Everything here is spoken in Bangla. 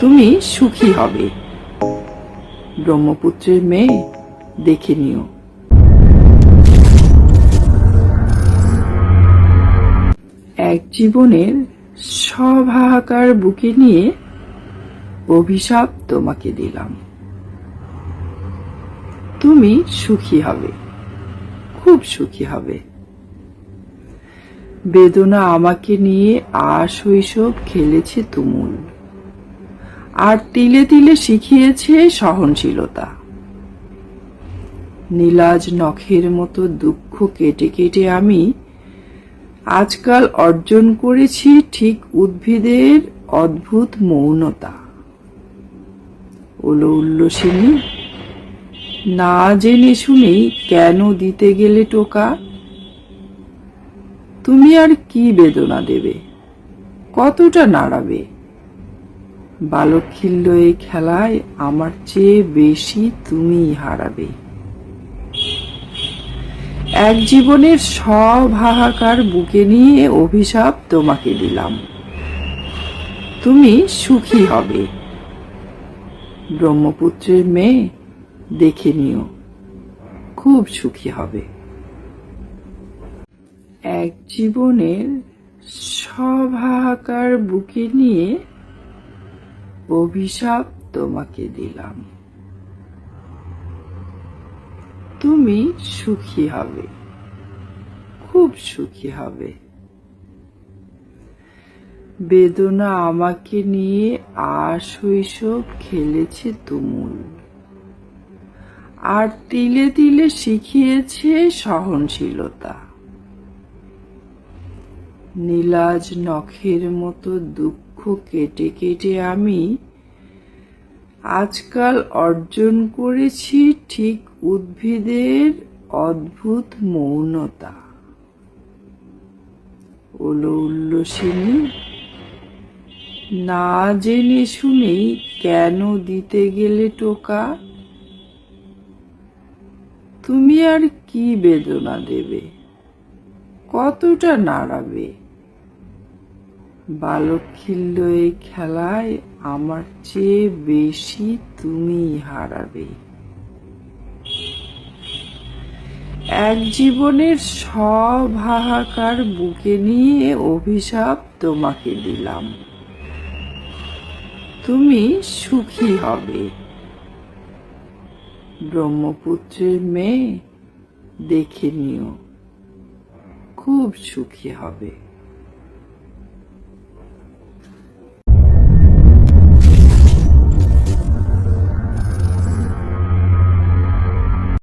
তুমি সুখী হবে। ব্রহ্মপুত্রের মেয়ে, দেখে নিও। এক জীবনের সব হাহাকার বুকে নিয়ে অভিশাপ তোমাকে দিলাম। তুমি সুখী হবে, খুব সুখী হবে। বেদনা আমাকে নিয়ে আশ শৈশব খেলেছে তুমুল। আর তিলে তিলে শিখিয়েছে সহনশীলতা। নীলাজ নখের মতো দুঃখ কেটে কেটে আমি আজকাল অর্জন করেছি ঠিক উদ্ভিদের অদ্ভুত মৌনতা। ওলো উল্লসিনী না জেনে শুনেই কেন দিতে গেলে টোকা? তুমি আর কি বেদনা দেবে? কতটা নাড়াবে? বালক খিল্ল এই খেলায় আমার চেয়ে বেশি তুমি হারাবে। এক জীবনের সব হাহাকার বুকে নিয়ে অভিশাপ তোমাকে দিলাম। তুমি সুখী হবে। ব্রহ্মপুত্রের মেয়ে, দেখে নিও, খুব সুখী হবে। এক জীবনের সব হাহাকার বুকে নিয়ে অভিশাপ তোমাকে দিলাম। তুমি সুখী হবে, খুব সুখী হবে। বেদনা আমাকে নিয়ে আর শৈশব খেলেছে তুমুল। আর তিলে তিলে শিখিয়েছে সহনশীলতা। নীলাজ নখের মতো দুঃখ কেটে কেটে আমি আজকাল অর্জন করেছি ঠিক উদ্ভিদের অদ্ভুত মৌনতা। ওলো উল্লসিনী না জেনে শুনেই কেন দিতে গেলে টোকা? তুমি আর কি বেদনা দেবে? কতটা নাড়াবে? বালক খিল্ল এই খেলায় আমার চেয়ে বেশি তুমি হারাবে। এক জীবনের সব হাহাকার বুকে নিয়ে অভিশাপ তোমাকে দিলাম। তুমি সুখী হবে। ব্রহ্মপুত্রের মেয়ে দেখে নিও, খুব সুখী হবে।